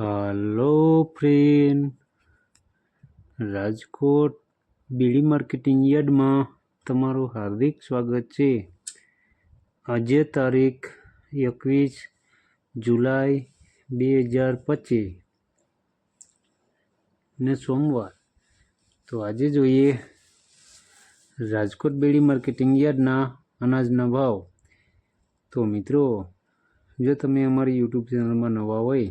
Hello friend. Rajkot Bedi marketing યાર્ડમાં તમારું હાર્દિક સ્વાગત છે. આજે તારીખ એકવીસ જુલાઈ બે હજાર પચીસ ને સોમવાર. તો આજે જોઈએ રાજકોટ બેડી માર્કેટિંગ યાર્ડના અનાજના ભાવ. તો મિત્રો, જો તમે અમારી યુટ્યુબ ચેનલમાં નવા હોય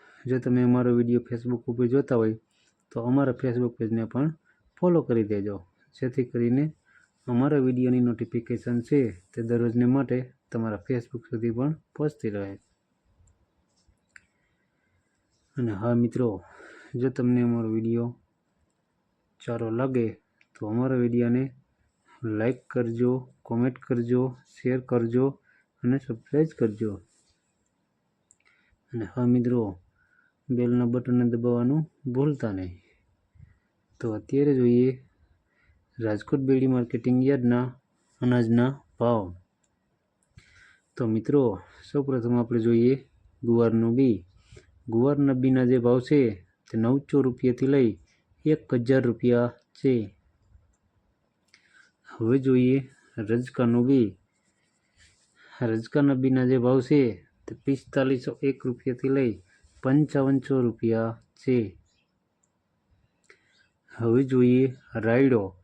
જો તમે અમારો વીડિયો ફેસબુક ઉપર જોતા હોય, તો અમારા ફેસબુક પેજને પણ ફોલો કરી દેજો. જેથી કરીને અમારા વિડીયોની નોટિફિકેશન છે તે દરરોજને માટે તમારા ફેસબુક સુધી પણ પહોંચતી રહે. અને હા મિત્રો, જો તમને અમારો વીડિયો સારો લાગે, તો અમારા વિડીયોને લાઈક કરજો કોમેન્ટ કરજો શેર કરજો અને સબસ્ક્રાઈબ કરજો. અને હા મિત્રો બેલના બટનને દબાવવાનું ભૂલતા નહીં. તો અત્યારે જોઈએ રાજકોટ બેડી માર્કેટિંગ યાર્ડના અનાજના ભાવ. તો મિત્રો, સૌપ્રથમ આપણે જોઈએ ગુવારનું બી. ગુવારના બીના જે ભાવ છે તે નવસો રૂપિયાથી લઈ એક હજાર રૂપિયા છે. હવે જોઈએ રજકાનું બી. રજકાના બીના જે ભાવ છે તે પિસ્તાલીસો એક રૂપિયાથી લઈ પંચાવનસો રૂપિયા છે. હવે જોઈએ રાયડો.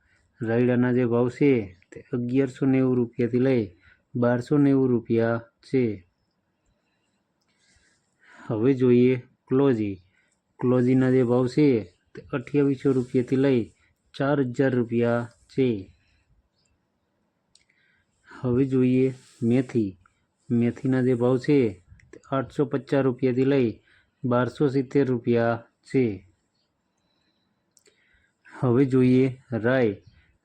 રાયડાના જે ભાવ છે તે અગિયારસો નેવું રૂપિયાથી લઈ બારસો નેવું રૂપિયા છે. હવે જોઈએ ક્લોજી. ક્લોજીના જે ભાવ છે તે અઠ્યાવીસો રૂપિયાથી લઈ ચાર હજાર રૂપિયા છે. હવે જોઈએ મેથી. મેથીના જે ભાવ છે તે આઠસો પચાસ રૂપિયાથી લઈ બારસો સિત્તેર રૂપિયા છે. હવે જોઈએ રાઈ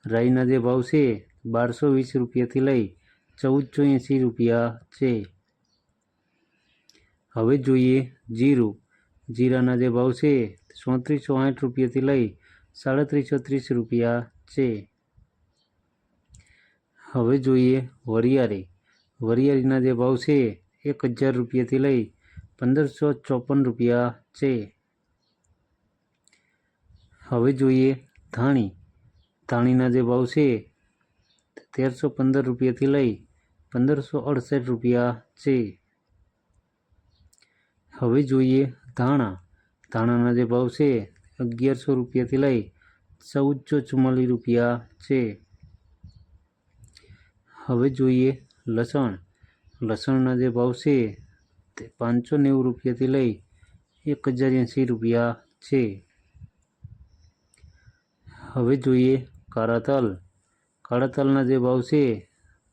રાઈના જે ભાવ છે, બારસો વીસ રૂપિયાથી લઈ ચૌદસો એંસી રૂપિયા છે. હવે જોઈએ જીરું. જીરાના જે ભાવ છે ચોત્રીસો આઠ રૂપિયાથી લઈ સાડત્રીસો ત્રીસ રૂપિયા છે. હવે જોઈએ વરિયાળી. વરિયાળીના જે ભાવ છે, એક હજાર રૂપિયાથી લઈ પંદરસો ચોપન રૂપિયા છે. હવે જોઈએ ધાણી. ધાણીના જે ભાવ છે, તેરસો પંદર રૂપિયાથી લઈ પંદરસો અડસઠ રૂપિયા છે. હવે જોઈએ ધાણા. ધાણાના જે ભાવ છે, અગિયારસો રૂપિયાથી લઈ ચૌદસો ચુમ્માલીસ રૂપિયા છે. હવે જોઈએ લસણ. લસણના જે ભાવ છે તે પાંચસો નેવું રૂપિયાથી લઈ એક હજાર એંસી રૂપિયા છે. હવે જોઈએ કાળા તલ. કાળા તલના જે ભાવ છે,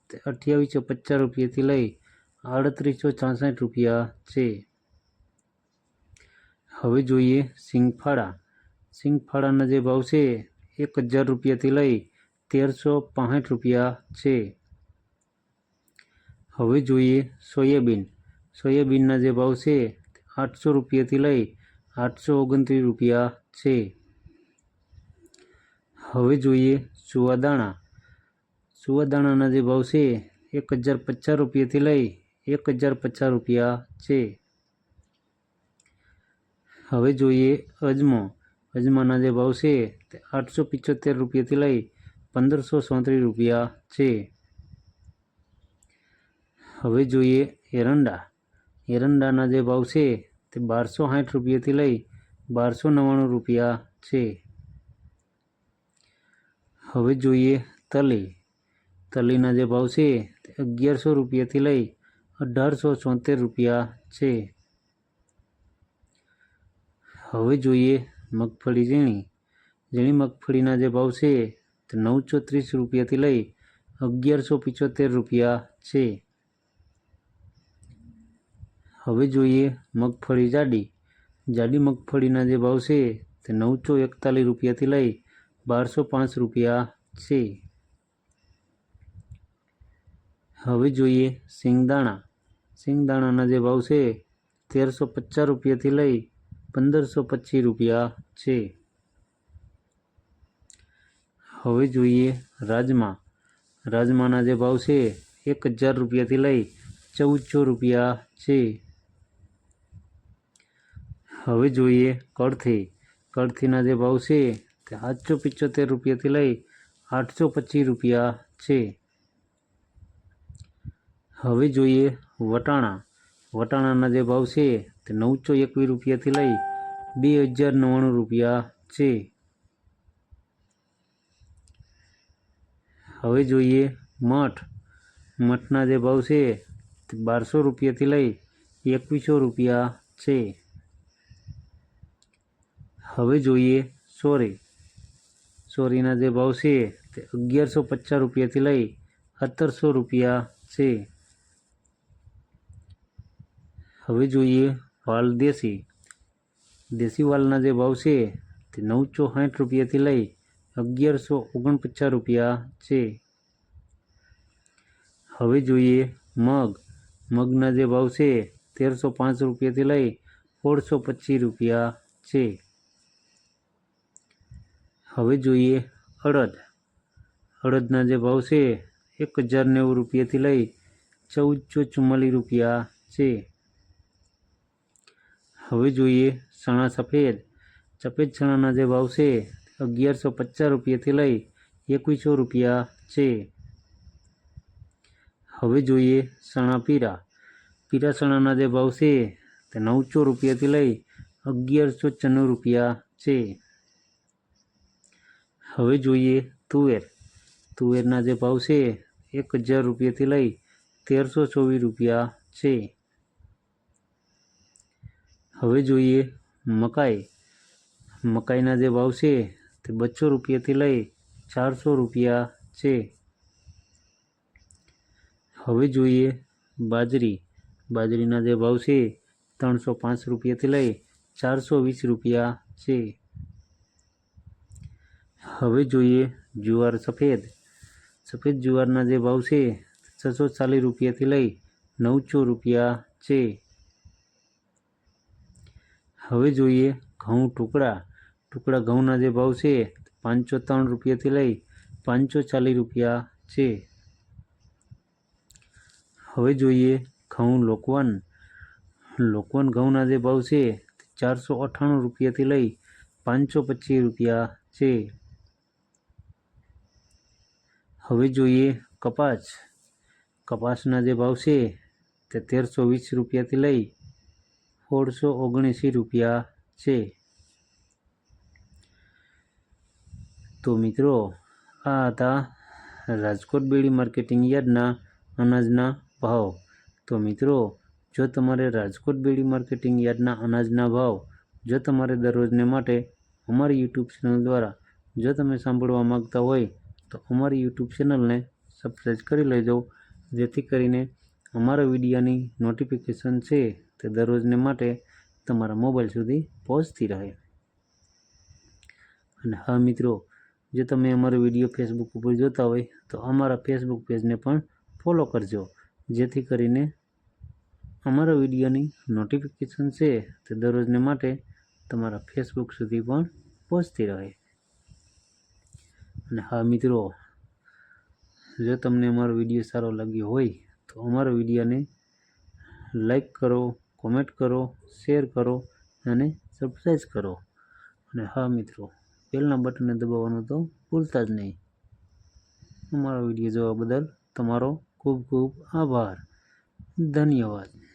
તે અઠ્યાવીસો પચાસ રૂપિયાથી લઈ આડત્રીસો છાસઠ રૂપિયા છે. હવે જોઈએ સિંગફાળા. સિંગફાળાના જે ભાવ છે, એક હજાર રૂપિયાથી લઈ તેરસો પાંસઠ રૂપિયા છે. હવે જોઈએ સોયાબીન. સોયાબીનના જે ભાવ છે, આઠસો રૂપિયાથી લઈ આઠસો ઓગણત્રીસ રૂપિયા છે. હવે જોઈએ સુવાદાણા. સુવાદાણાના જે ભાવ છે, એક હજાર પચાસ રૂપિયાથી લઈ એક હજાર પચાસ રૂપિયા છે. હવે જોઈએ અજમો. અજમાના જે ભાવ છે, તે આઠસો પિચોતેર રૂપિયાથી લઈ પંદરસો સોત્રીસ રૂપિયા છે. હવે જોઈએ એરંડા. એરંડાના જે ભાવ છે તે બારસો સાઠ રૂપિયાથી લઈ બારસો નવ્વાણું રૂપિયા છે. હવે જોઈએ તલી. તલીના જે ભાવ છે તે અગિયારસો રૂપિયાથી લઈ અઢારસો છોતેર રૂપિયા છે. હવે જોઈએ મગફળી ઝીણી. ઝીણી મગફળીના જે ભાવ છે તે નવસો ત્રીસ રૂપિયાથી લઈ અગિયારસો પિચોતેર રૂપિયા છે. હવે જોઈએ મગફળી જાડી. જાડી મગફળીના જે ભાવ છે તે નવસો એકતાલીસ રૂપિયાથી લઈ બારસો પાંચ રૂપિયા છે. હવે જોઈએ સિંગદાણા સિંગદાણાના જે ભાવ છે તેરસો પચાસ રૂપિયાથી લઈ પંદરસો પચીસ રૂપિયા છે. હવે જોઈએ રાજમા. રાજમાના જે ભાવ છે એક હજાર રૂપિયાથી લઈ ચૌદસો રૂપિયા છે. હવે જોઈએ કળથી કળથીના જે ભાવ છે તે સાતસો પિચોતેર રૂપિયાથી લઈ આઠસો પચીસ રૂપિયા છે. હવે જોઈએ વટાણા. વટાણાના જે ભાવ છે તે નવસો એકવીસ રૂપિયાથી લઈ બે હજાર નવ્વાણું રૂપિયા છે. હવે જોઈએ મઠ. મઠના જે ભાવ છે તે બારસો રૂપિયાથી લઈ એકવીસો રૂપિયા છે. હવે જોઈએ. સોરી સોરીના જે ભાવ છે તે અગિયારસો પચાસ રૂપિયાથી લઈ સત્તરસો રૂપિયા છે. હવે જોઈએ વાલ દેશી. દેશી વાલના જે ભાવ છે તે નવસો સાઠ રૂપિયાથી લઈ અગિયારસો ઓગણપચાસ રૂપિયા છે. હવે જોઈએ મગ. મગના જે ભાવ છે તેરસો પાંચ રૂપિયાથી લઈ સોળસો પચીસ રૂપિયા છે. હવે જોઈએ અડદ અડદના જે ભાવ છે, એક હજાર નેવું રૂપિયાથી લઈ ચૌદસો ચુમ્માલીસ રૂપિયા છે. હવે જોઈએ ચણા સફેદ. સફેદ ચણાના જે ભાવ છે, અગિયારસો પચાસ રૂપિયાથી લઈ એકવીસો રૂપિયા છે. હવે જોઈએ ચણા પીરા. પીરા ચણાના જે ભાવ છે, તે નવસો રૂપિયાથી લઈ અગિયારસો છન્નું રૂપિયા છે. હવે જોઈએ તુવેર. તુવેરના જે ભાવ છે એક હજાર રૂપિયાથી લઈ તેરસો ચોવીસ રૂપિયા છે. હવે જોઈએ મકાઈ. મકાઈના જે ભાવ છે તે બસો રૂપિયાથી લઈ ચારસો રૂપિયા છે. હવે જોઈએ બાજરી. બાજરીના જે ભાવ છે ત્રણસો પાંચ રૂપિયાથી લઈ ચારસો વીસ રૂપિયા છે. હવે જોઈએ જુવાર સફેદ. સફેદ જુવારના જે ભાવ છે, છસો ચાલીસ રૂપિયાથી લઈ નવસો રૂપિયા છે. હવે જોઈએ ઘઉં ટુકડા. ટુકડા ઘઉંના જે ભાવ છે પાંચસો ત્રણ રૂપિયાથી લઈ પાંચસો ચાલીસ રૂપિયા છે. હવે જોઈએ ઘઉં લોકવન. લોકવન ઘઉંના જે ભાવ છે, ચારસો અઠ્ઠાણું રૂપિયાથી લઈ પાંચસો પચીસ રૂપિયા છે. હવે જોઈએ કપાસ. કપાસના જે ભાવ છે તે તેરસો વીસ રૂપિયાથી લઈ સોળસો ઓગણએંસી રૂપિયા છે. તો મિત્રો, આ હતા રાજકોટ બેડી માર્કેટિંગ યાર્ડના અનાજના ભાવ. તો મિત્રો, જો તમારે રાજકોટ બેડી માર્કેટિંગ યાર્ડના અનાજના ભાવ, જો તમારે દરરોજને માટે અમારી યુટ્યુબ ચેનલ દ્વારા જો તમે સાંભળવા માગતા હોય તો અમારી યુટ્યુબ ચેનલને સબસ્ક્રાઈબ કરી લેજો, જેથી કરીને અમારા વિડીયોની નોટિફિકેશન છે તે દરરોજને માટે તમારા મોબાઈલ સુધી પહોંચતી રહે. અને હા મિત્રો, જો તમે અમારો વીડિયો ફેસબુક ઉપર જોતા હોય, તો અમારા ફેસબુક પેજને પણ ફોલો કરજો, જેથી કરીને અમારા વિડીયોની નોટિફિકેશન છે તે દરરોજને માટે તમારા ફેસબુક સુધી પણ પહોંચતી રહે. અને હા, મિત્રો, જો તમને અમારો વીડિયો સારો લાગ્યો હોય, તો અમારા વિડીયોને લાઈક કરો, કોમેન્ટ કરો, શેર કરો અને સબસ્ક્રાઈબ કરો. અને હા, મિત્રો, બેલના બટનને દબાવવાનું તો ભૂલતા જ નહીં. અમારો વીડિયો જોવા બદલ તમારો ખૂબ ખૂબ આભાર. ધન્યવાદ.